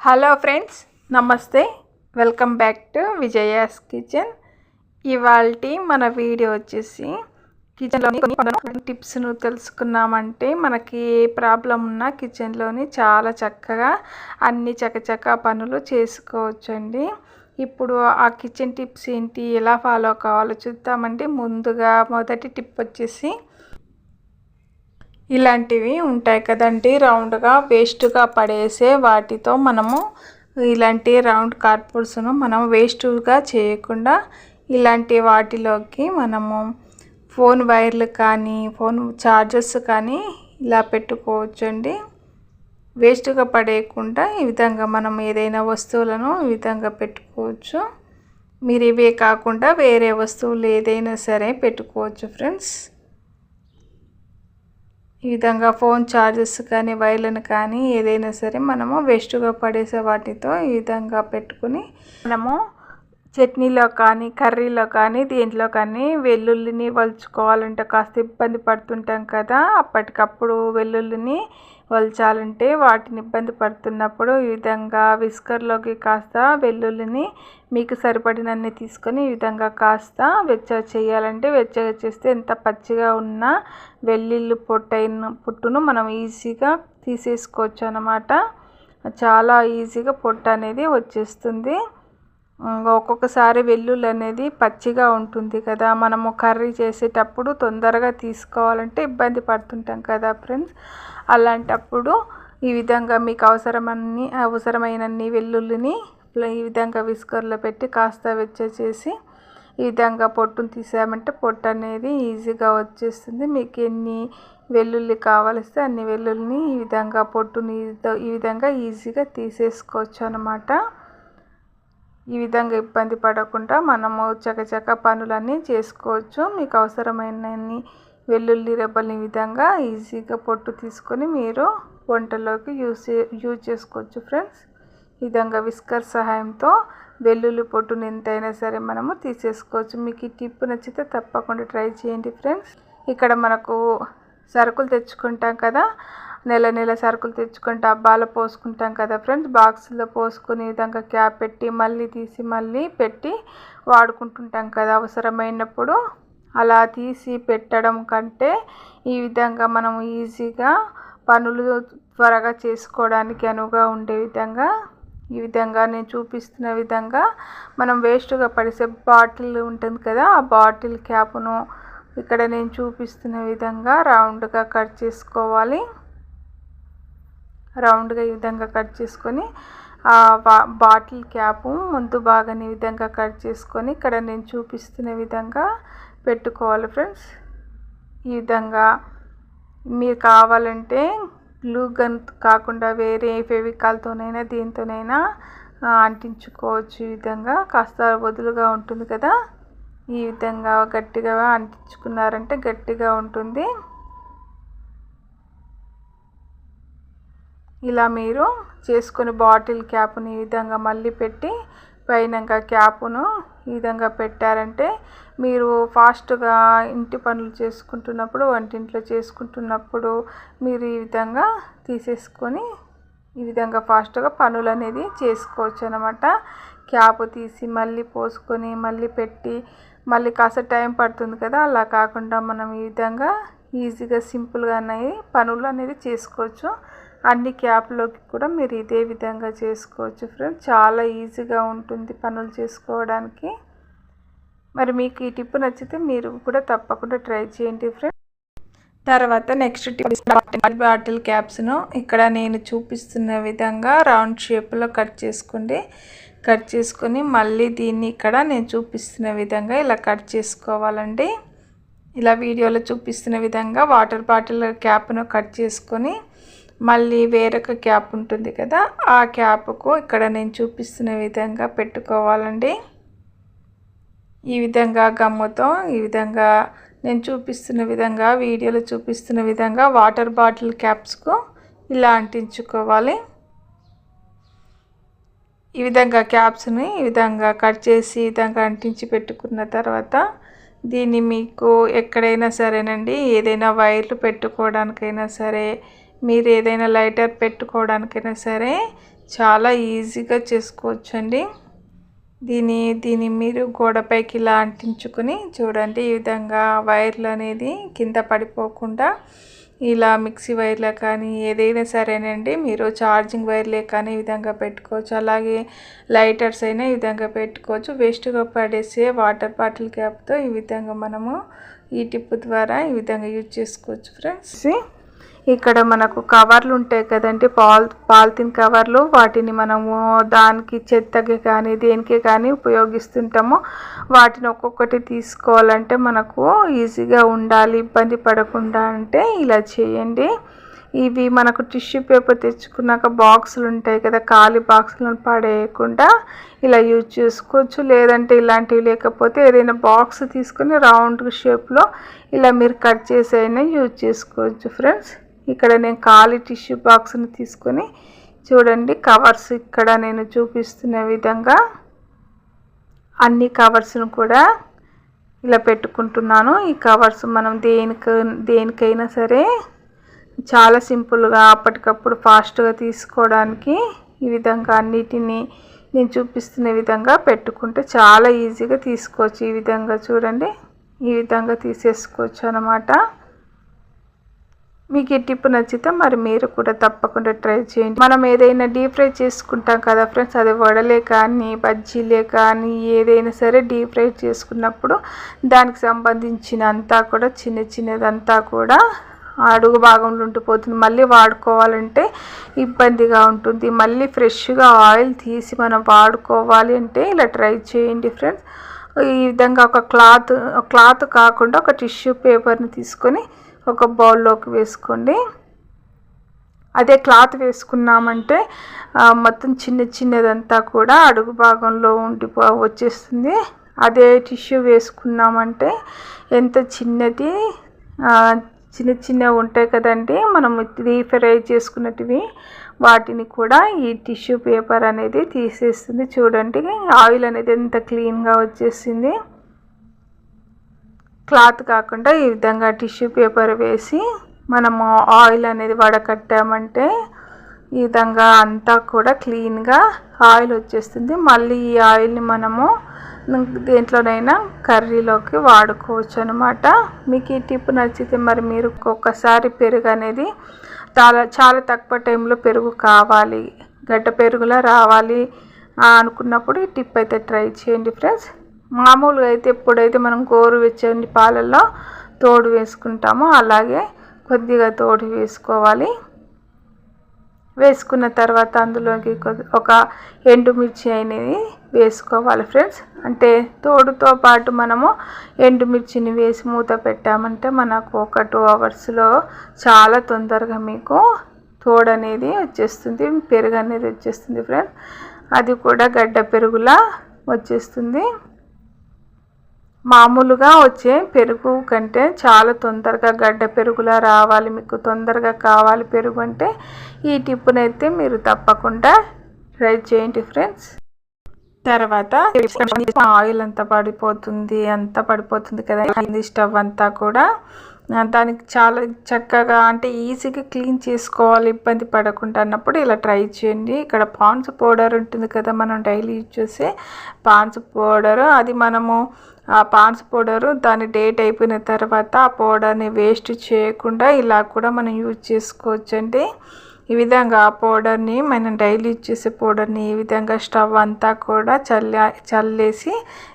Hello friends నమస్తే welcome back to Vijaya's kitchen ఇవాళ మన వీడియో వచ్చేసి కిచెన్లోని కొన్ని టిప్స్ను తెలుసుకున్నామంటే మనకి ఏ ప్రాబ్లం ఉన్నా కిచెన్లోని చాలా చక్కగా అన్ని చకచక పనులు చేసుకోవచ్చండి. ఇప్పుడు ఆ కిచెన్ టిప్స్ ఏంటి ఎలా ఫాలో కావాలో చూద్దామండి. ముందుగా మొదటి టిప్ వచ్చేసి ఇలాంటివి ఉంటాయి కదండి. రౌండ్గా వేస్ట్గా పడేసే వాటితో మనము ఇలాంటి రౌండ్ కార్డ్బోర్డ్స్ను మనం వేస్ట్గా చేయకుండా ఇలాంటి వాటిలోకి మనము ఫోన్ వైర్లు కానీ ఫోన్ ఛార్జర్స్ కానీ ఇలా పెట్టుకోవచ్చు అండి వేస్ట్గా పడేయకుండా ఈ విధంగా మనం ఏదైనా వస్తువులను ఈ విధంగా పెట్టుకోవచ్చు. మీరు ఇవే కాకుండా వేరే వస్తువులు ఏదైనా సరే పెట్టుకోవచ్చు ఫ్రెండ్స్. ఈ విధంగా ఫోన్ చార్జెస్ కానీ వైర్లను కానీ ఏదైనా సరే మనము వేస్ట్గా పడేసే వాటితో ఈ విధంగా పెట్టుకుని మనము చట్నీలో కానీ కర్రీలో కానీ దీంట్లో కానీ వెల్లుల్లిని వలుచుకోవాలంటే కాస్త ఇబ్బంది పడుతుంటాం కదా. అప్పటికప్పుడు వెల్లుల్లిని వలచాలంటే వాటిని ఇబ్బంది పడుతున్నప్పుడు ఈ విధంగా విస్కర్లోకి కాస్త వెల్లుల్లిని మీకు సరిపడినన్ని తీసుకొని ఈ విధంగా కాస్త వెచ్చగా చేయాలంటే వెచ్చగా చేస్తే ఎంత పచ్చిగా ఉన్న వెల్లుల్లి పొట్టైన పుట్టును మనం ఈజీగా తీసేసుకోవచ్చు అన్నమాట. చాలా ఈజీగా పొట్టు అనేది వచ్చేస్తుంది. ఒక్కొక్కసారి వెల్లుల్లి అనేది పచ్చిగా ఉంటుంది కదా. మనము కర్రీ చేసేటప్పుడు తొందరగా తీసుకోవాలంటే ఇబ్బంది పడుతుంటాం కదా ఫ్రెండ్స్. అలాంటప్పుడు ఈ విధంగా మీకు అవసరమన్ని అవసరమైనన్ని వెల్లుల్లిని ఈ విధంగా విస్కర్లో పెట్టి కాస్త వెచ్చేసి ఈ విధంగా పొట్టును తీసామంటే పొట్టు అనేది ఈజీగా వచ్చేస్తుంది. మీకు ఎన్ని వెల్లుల్లి కావలిస్తే అన్ని వెల్లుల్లిని ఈ విధంగా పొట్టుని ఈ విధంగా ఈజీగా తీసేసుకోవచ్చు అనమాట ఈ విధంగా ఇబ్బంది పడకుండా మనము చకచక పనులన్నీ చేసుకోవచ్చు. మీకు అవసరమైన వెల్లుల్లి రెబ్బల్ని విధంగా ఈజీగా పొట్టు తీసుకొని మీరు వంటలోకి యూస్ యూజ్ చేసుకోవచ్చు ఫ్రెండ్స్. ఈ విధంగా విస్కర్ సహాయంతో వెల్లుల్లి పొట్టుని ఎంతైనా సరే మనము తీసేసుకోవచ్చు. మీకు ఈ టిప్ నచ్చితే తప్పకుండా ట్రై చేయండి ఫ్రెండ్స్. ఇక్కడ మనకు సరుకులు తెచ్చుకుంటాం కదా నెల నెల సరుకులు తెచ్చుకొని డబ్బాలో పోసుకుంటాం కదా ఫ్రెండ్స్. బాక్స్లో పోసుకుని విధంగా క్యాప్ పెట్టి మళ్ళీ తీసి మళ్ళీ పెట్టి వాడుకుంటుంటాం కదా అవసరమైనప్పుడు. అలా తీసి పెట్టడం కంటే ఈ విధంగా మనం ఈజీగా పనులు త్వరగా చేసుకోవడానికి అనువుగా ఉండే విధంగా ఈ విధంగా నేను చూపిస్తున్న విధంగా మనం వేస్ట్గా పడిసే బాటిల్ ఉంటుంది కదా ఆ బాటిల్ క్యాప్ను ఇక్కడ నేను చూపిస్తున్న విధంగా రౌండ్గా కట్ చేసుకోవాలి. రౌండ్గా ఈ విధంగా కట్ చేసుకొని బాటిల్ క్యాపు ముందు భాగాన్ని ఈ విధంగా కట్ చేసుకొని ఇక్కడ నేను చూపిస్తున్న విధంగా పెట్టుకోవాలి ఫ్రెండ్స్. ఈ విధంగా మీరు కావాలంటే గ్లూ గన్ కాకుండా వేరే ఫెవికాల్తోనైనా దీంతోనైనా అంటించుకోవచ్చు ఈ విధంగా. కాస్త వదులుగా ఉంటుంది కదా. ఈ విధంగా గట్టిగా అంటించుకున్నారంటే గట్టిగా ఉంటుంది. ఇలా మీరు చేసుకొని బాటిల్ క్యాప్ని ఈ విధంగా మళ్ళీ పెట్టి పైనంక క్యాప్ను ఈ విధంగా పెట్టారంటే మీరు ఫాస్ట్గా ఇంటి పనులు చేసుకుంటున్నప్పుడు వంటింట్లో చేసుకుంటున్నప్పుడు మీరు ఈ విధంగా తీసేసుకొని ఈ విధంగా ఫాస్ట్గా పనులు అనేది చేసుకోవచ్చు అనమాట క్యాప్ తీసి మళ్ళీ పోసుకొని మళ్ళీ పెట్టి మళ్ళీ కాస్త టైం పడుతుంది కదా అలా కాకుండా మనం ఈ విధంగా ఈజీగా సింపుల్గా అనేది పనులు అనేది చేసుకోవచ్చు. అన్ని క్యాప్లోకి కూడా మీరు ఇదే విధంగా చేసుకోవచ్చు ఫ్రెండ్స్ చాలా ఈజీగా ఉంటుంది పనులు చేసుకోవడానికి. మరి మీకు ఈ టిప్ నచ్చితే మీరు కూడా తప్పకుండా ట్రై చేయండి ఫ్రెండ్స్ తర్వాత నెక్స్ట్ టిప్ బాటిల్ క్యాప్స్ను ఇక్కడ నేను చూపిస్తున్న విధంగా రౌండ్ షేప్లో కట్ చేసుకోండి. కట్ చేసుకొని మళ్ళీ దీన్ని ఇక్కడ నేను చూపిస్తున్న విధంగా ఇలా కట్ చేసుకోవాలండి. ఇలా వీడియోలో చూపిస్తున్న విధంగా వాటర్ బాటిల్ క్యాప్ను కట్ చేసుకొని మళ్ళీ వేరొక క్యాప్ ఉంటుంది కదా ఆ క్యాప్కు ఇక్కడ నేను చూపిస్తున్న విధంగా పెట్టుకోవాలండి. ఈ విధంగా గమ్ముతో ఈ విధంగా నేను చూపిస్తున్న విధంగా వీడియోలో చూపిస్తున్న విధంగా వాటర్ బాటిల్ క్యాప్స్కు ఇలా అంటించుకోవాలి. ఈ విధంగా క్యాప్స్ని ఈ విధంగా కట్ చేసి ఈ విధంగా అంటించి పెట్టుకున్న తర్వాత దీన్ని మీకు ఎక్కడైనా సరేనండి ఏదైనా వైర్లు పెట్టుకోవడానికైనా సరే మీరు ఏదైనా లైటర్ పెట్టుకోవడానికైనా సరే చాలా ఈజీగా చేసుకోవచ్చండి. దీని దీన్ని మీరు గోడపైకి ఇలా అంటించుకుని చూడండి ఈ విధంగా వైర్లు అనేది కింద పడిపోకుండా ఇలా మిక్సీ వైర్లే కానీ ఏదైనా సరేనండి. మీరు ఛార్జింగ్ వైర్లే కానీ ఈ విధంగా పెట్టుకోవచ్చు. అలాగే లైటర్స్ అయినా ఈ విధంగా పెట్టుకోవచ్చు. వేస్ట్గా పడేసే వాటర్ బాటిల్ క్యాప్తో ఈ విధంగా మనము ఈ టిప్ ద్వారా ఈ విధంగా యూజ్ చేసుకోవచ్చు ఫ్రెండ్స్. ఇక్కడ మనకు కవర్లు ఉంటాయి కదండి పాల్ పాలిథిన్ కవర్లు. వాటిని మనము దానికి చెత్తకి కానీ దేనికి కానీ ఉపయోగిస్తుంటాము. వాటిని ఒక్కొక్కటి తీసుకోవాలంటే మనకు ఈజీగా ఉండాలి ఇబ్బంది పడకుండా అంటే ఇలా చేయండి. ఇవి మనకు టిష్యూ పేపర్ తెచ్చుకున్నాక బాక్సులు ఉంటాయి కదా ఖాళీ బాక్సులను పడేయకుండా ఇలా యూజ్ చేసుకోవచ్చు. లేదంటే ఇలాంటివి లేకపోతే ఏదైనా బాక్స్ తీసుకొని రౌండ్ షేప్లో ఇలా మీరు కట్ చేసి అయినా యూజ్ చేసుకోవచ్చు ఫ్రెండ్స్. ఇక్కడ నేను ఖాళీ టిష్యూ బాక్స్ని తీసుకొని చూడండి కవర్స్ ఇక్కడ నేను చూపిస్తున్న విధంగా అన్ని కవర్స్ను కూడా ఇలా పెట్టుకుంటున్నాను. ఈ కవర్స్ మనం దేనికి దేనికైనా సరే చాలా సింపుల్గా అప్పటికప్పుడు ఫాస్ట్గా తీసుకోవడానికి ఈ విధంగా అన్నిటినీ నేను చూపిస్తున్న విధంగా పెట్టుకుంటే చాలా ఈజీగా తీసుకోవచ్చు. ఈ విధంగా చూడండి ఈ విధంగా తీసేసుకోవచ్చు అన్నమాట. మీకు ఈ టిప్ నచ్చితే మరి మీరు కూడా తప్పకుండా ట్రై చేయండి. మనం ఏదైనా డీప్ ఫ్రై చేసుకుంటాం కదా ఫ్రెండ్స్ అది వడలే కానీ బజ్జీలే కానీ ఏదైనా సరే డీప్ ఫ్రై చేసుకున్నప్పుడు దానికి సంబంధించినంతా కూడా చిన్న చిన్నదంతా కూడా అడుగు భాగంలో ఉండిపోతుంది. మళ్ళీ వాడుకోవాలంటే ఇబ్బందిగా ఉంటుంది. మళ్ళీ ఫ్రెష్గా ఆయిల్ తీసి మనం వాడుకోవాలి అంటే ఇలా ట్రై చేయండి ఫ్రెండ్స్. ఈ విధంగా ఒక క్లాత్ క్లాత్ కాకుండా ఒక టిష్యూ పేపర్ని తీసుకొని ఒక బౌల్లోకి వేసుకోండి. అదే క్లాత్ వేసుకున్నామంటే మొత్తం చిన్న చిన్నదంతా కూడా అడుగు భాగంలో ఉండిపో వచ్చేస్తుంది. అదే టిష్యూ వేసుకున్నామంటే ఎంత చిన్నది చిన్న చిన్నవి ఉంటాయి కదండి. మనం రీఫ్రై చేసుకున్నటివి వాటిని కూడా ఈ టిష్యూ పేపర్ అనేది తీసేస్తుంది. చూడండి ఆయిల్ అనేది ఎంత క్లీన్గా వచ్చేసింది. క్లాత్ కాకుండా ఈ విధంగా టిష్యూ పేపర్ వేసి మనము ఆయిల్ అనేది వడకట్టామంటే ఈ విధంగా అంతా కూడా క్లీన్గా ఆయిల్ వచ్చేస్తుంది. మళ్ళీ ఈ ఆయిల్ని మనము దేంట్లోనైనా కర్రీలోకి వాడుకోవచ్చు అనమాట మీకు ఈ టిప్ నచ్చితే మరి మీరు ఒక్కొక్కసారి పెరుగు అనేది చాలా చాలా తక్కువ టైంలో పెరుగు కావాలి. గడ్డ పెరుగులా రావాలి అనుకున్నప్పుడు ఈ టిప్ అయితే ట్రై చేయండి ఫ్రెండ్స్. మామూలుగా అయితే ఎప్పుడైతే మనం గోరువెచ్చని పాలల్లో తోడు వేసుకుంటామో అలాగే కొద్దిగా తోడు వేసుకోవాలి. వేసుకున్న తర్వాత అందులోకి ఒక ఎండుమిర్చి అనేది వేసుకోవాలి ఫ్రెండ్స్. అంటే తోడుతో పాటు మనము ఎండుమిర్చిని వేసి మూత పెట్టామంటే మనకు ఒక టూ అవర్స్లో చాలా తొందరగా మీకు తోడు అనేది వచ్చేస్తుంది పెరుగు అనేది వచ్చేస్తుంది ఫ్రెండ్స్. అది కూడా గడ్డ పెరుగులా వచ్చేస్తుంది. మామూలుగా వచ్చే పెరుగు కంటే చాలా తొందరగా గడ్డ పెరుగులా రావాలి మీకు తొందరగా కావాలి పెరుగు అంటే ఈ టిప్పునైతే మీరు తప్పకుండా ట్రై చేయండి ఫ్రెండ్స్. తర్వాత ఆయిల్ అంతా పడిపోతుంది అంతా పడిపోతుంది కదా స్టవ్ అంతా కూడా దానికి చాలా చక్కగా అంటే ఈజీగా క్లీన్ చేసుకోవాలి ఇబ్బంది పడకుండా అన్నప్పుడు ఇలా ట్రై చేయండి. ఇక్కడ పాన్స్ పౌడర్ ఉంటుంది కదా మనం డైలీ యూజ్ చేసే పాన్స్ పౌడర్. అది మనము ఆ పాన్స్ పౌడరు దాని డేట్ అయిపోయిన తర్వాత ఆ పౌడర్ని వేస్ట్ చేయకుండా ఇలా కూడా మనం యూజ్ చేసుకోవచ్చండి. ఈ విధంగా ఆ పౌడర్ని మనం డైలీ యూజ్ చేసే పౌడర్ని ఈ విధంగా స్టవ్ అంతా కూడా చల్ల చల్లేసి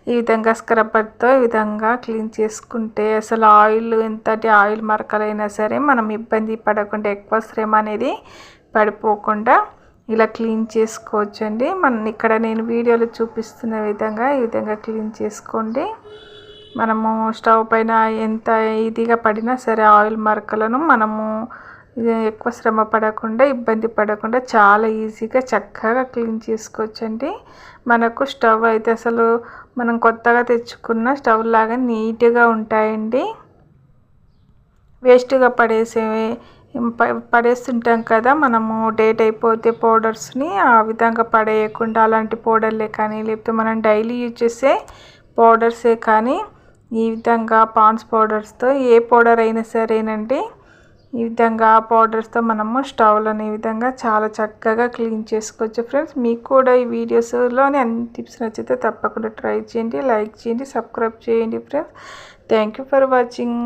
ఈ విధంగా స్క్రబ్బర్తో ఈ విధంగా క్లీన్ చేసుకుంటే అసలు ఆయిల్ ఎంతటి ఆయిల్ మరకలైనా సరే మనం ఇబ్బంది పడకుండా ఎక్కువ శ్రమ అనేది పడిపోకుండా ఇలా క్లీన్ చేసుకోవచ్చండి. మనం ఇక్కడ నేను వీడియోలో చూపిస్తున్న విధంగా ఈ విధంగా క్లీన్ చేసుకోండి. మనము స్టవ్ పైన ఎంత ఇదిగా పడినా సరే ఆయిల్ మరకలను మనము ఎక్కువ శ్రమ పడకుండా ఇబ్బంది పడకుండా చాలా ఈజీగా చక్కగా క్లీన్ చేసుకోవచ్చండి. మనకు స్టవ్ అయితే అసలు మనం కొత్తగా తెచ్చుకున్న స్టవ్ లాగా నీట్గా ఉంటాయండి. వేస్ట్గా పడేసే పడేస్తుంటాం కదా మనము డేట్ అయిపోతే పౌడర్స్ని ఆ విధంగా పడేయకుండా అలాంటి పౌడర్లే కానీ లేకపోతే మనం డైలీ యూజ్ చేసే పౌడర్సే కానీ ఈ విధంగా పాన్స్ పౌడర్స్తో ఏ పౌడర్ అయినా సరేనండి. ఈ విధంగా ఆ పౌడర్స్తో మనము స్టవ్లను ఈ విధంగా చాలా చక్కగా క్లీన్ చేసుకోవచ్చు ఫ్రెండ్స్. మీకు కూడా ఈ వీడియోస్లోని అన్ని టిప్స్ నచ్చితే తప్పకుండా ట్రై చేయండి లైక్ చేయండి సబ్స్క్రైబ్ చేయండి friends. Thank you for watching.